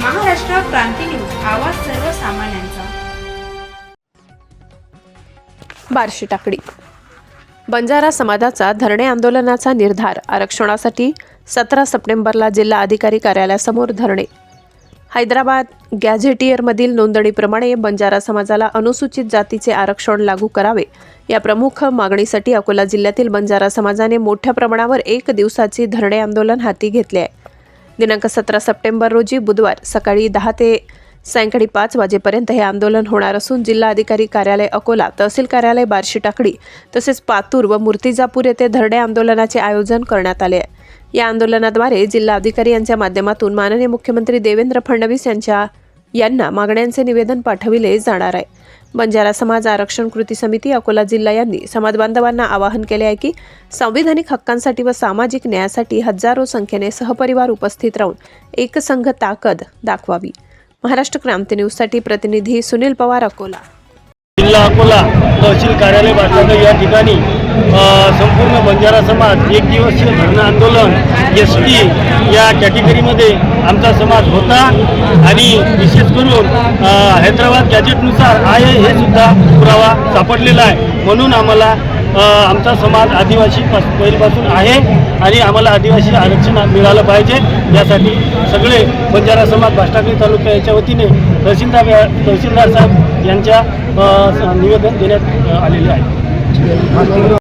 क्रांती news आवाज सर्वसामान्यांचा. बार्शी टाकडी. बंजारा समाजाचा धरणे आंदोलनाचा निर्धार आरक्षणासाठी सतरा सप्टेंबरला जिल्हा अधिकारी कार्यालयासमोर धरणे. हैदराबाद गॅझेटियरमधील नोंदणीप्रमाणे बंजारा समाजाला अनुसूचित जातीचे आरक्षण लागू करावे या प्रमुख मागणीसाठी अकोला जिल्ह्यातील बंजारा समाजाने मोठ्या प्रमाणावर एक दिवसाची धरणे आंदोलन हाती घेतले आहे. दिनांक सतरा सप्टेंबर रोजी बुधवार सकाळी दहा ते सायंकाळी पाच वाजेपर्यंत हे आंदोलन होणार असून जिल्हाधिकारी कार्यालय अकोला तहसील कार्यालय बार्शी टाकडी तसेच पातूर व मूर्तिजापूर येथे धरणे आंदोलनाचे आयोजन करण्यात आले. आहे या आंदोलनाद्वारे जिल्हाधिकारी यांच्या माध्यमातून माननीय मुख्यमंत्री देवेंद्र फडणवीस यांच्या यांना मागण्यांचे निवेदन पाठविले जाणार आहे. बंजारा समाज आरक्षण कृती समिती अकोला जिल्हा यांनी समाज बांधवांना आवाहन केले आहे की संविधानिक हक्कांसाठी व सामाजिक न्यायासाठी हजारो संख्येने सहपरिवार उपस्थित राहून एकसंघ ताकद दाखवावी. महाराष्ट्र क्रांती न्यूजसाठी प्रतिनिधी सुनील पवार अकोला. जिल्हा अकोला तहसील कार्यालय बांधलं या ठिकाणी संपूर्ण बंजारा समाज एक दिवसीय धरणं आंदोलन एस टी या कॅटेगरीमध्ये आमचा समाज होता आणि विशेष असून हैदराबाद गॅजेटनुसार आहे हे सुद्धा पुरावा सापडलेला आहे. म्हणून आम्हाला आमचा समाज आदिवासी पास पहिलीपासून आहे आणि आम्हाला आदिवासी आरक्षण मिळालं पाहिजे. यासाठी सगळे बंजारा समाज भाष्टाकरी तालुका याच्या वतीने तहसीलदार तहसीलदार साहेब यांच्या निवेदन देण्यात आलेले आहे.